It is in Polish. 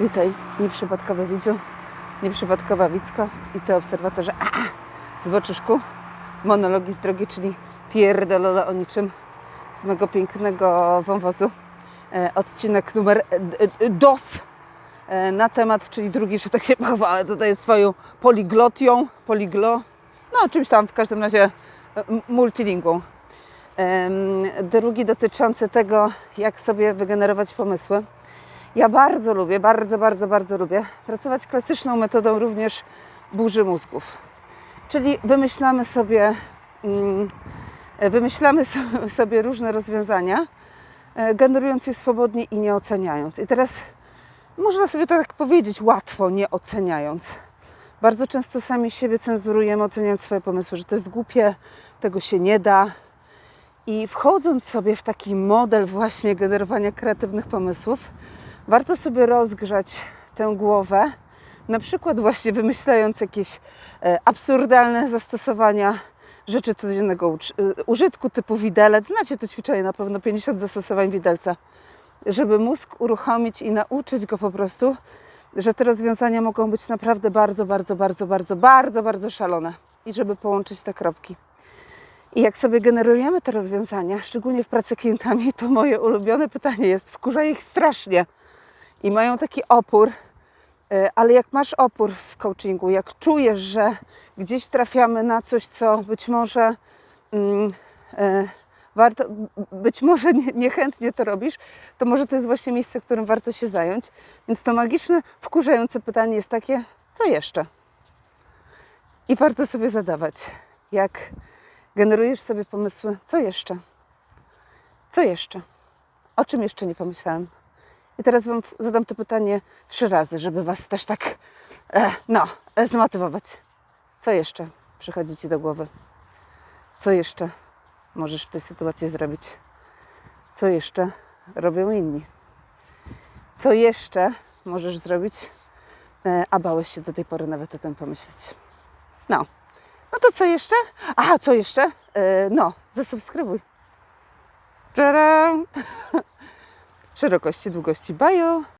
Witaj, nieprzypadkowy widzu, nieprzypadkowa widzko i ty obserwatorze. A, a, zboczuszku, monologi z drogi, czyli pierdolole o niczym z mego pięknego wąwozu. E, odcinek numer e, e, DOS e, na temat, czyli drugi, że tak się pochwalę tutaj swoją poliglotią, poliglo, no czymś tam w każdym razie e, multilingwą. Em, Drugi dotyczący tego, jak sobie wygenerować pomysły. Ja bardzo lubię, bardzo, bardzo, bardzo lubię pracować klasyczną metodą również burzy mózgów. Czyli wymyślamy sobie, mm, wymyślamy so- sobie różne rozwiązania, e, generując je swobodnie i nie oceniając. I teraz można sobie tak powiedzieć łatwo, nie oceniając. Bardzo często sami siebie cenzurujemy, oceniając swoje pomysły, że to jest głupie, tego się nie da. I wchodząc sobie w taki model właśnie generowania kreatywnych pomysłów, warto sobie rozgrzać tę głowę, na przykład właśnie wymyślając jakieś e, absurdalne zastosowania rzeczy codziennego e, użytku typu widelec. Znacie to ćwiczenie na pewno 50 zastosowań widelca, żeby mózg uruchomić i nauczyć go po prostu, że te rozwiązania mogą być naprawdę bardzo, bardzo, bardzo, bardzo, bardzo, bardzo szalone i żeby połączyć te kropki. I jak sobie generujemy te rozwiązania, szczególnie w pracy klientami, to moje ulubione pytanie jest, wkurza ich strasznie i mają taki opór, e, ale jak masz opór w coachingu, jak czujesz, że gdzieś trafiamy na coś, co być może mm, e, warto, być może nie, niechętnie to robisz, to może to jest właśnie miejsce, którym warto się zająć. Więc to magiczne, wkurzające pytanie jest takie, co jeszcze? I warto sobie zadawać, jak generujesz sobie pomysły, co jeszcze? Co jeszcze? O czym jeszcze nie pomyślałem? I teraz Wam zadam to pytanie trzy razy, żeby Was też tak, e, no, e, zmotywować. Co jeszcze przychodzi Ci do głowy? Co jeszcze możesz w tej sytuacji zrobić? Co jeszcze robią inni? Co jeszcze możesz zrobić, e, a bałeś się do tej pory nawet o tym pomyśleć? No. No to co jeszcze? Aha, co jeszcze? E, no, zasubskrybuj. Tadam! Szerokości, długości, bajo.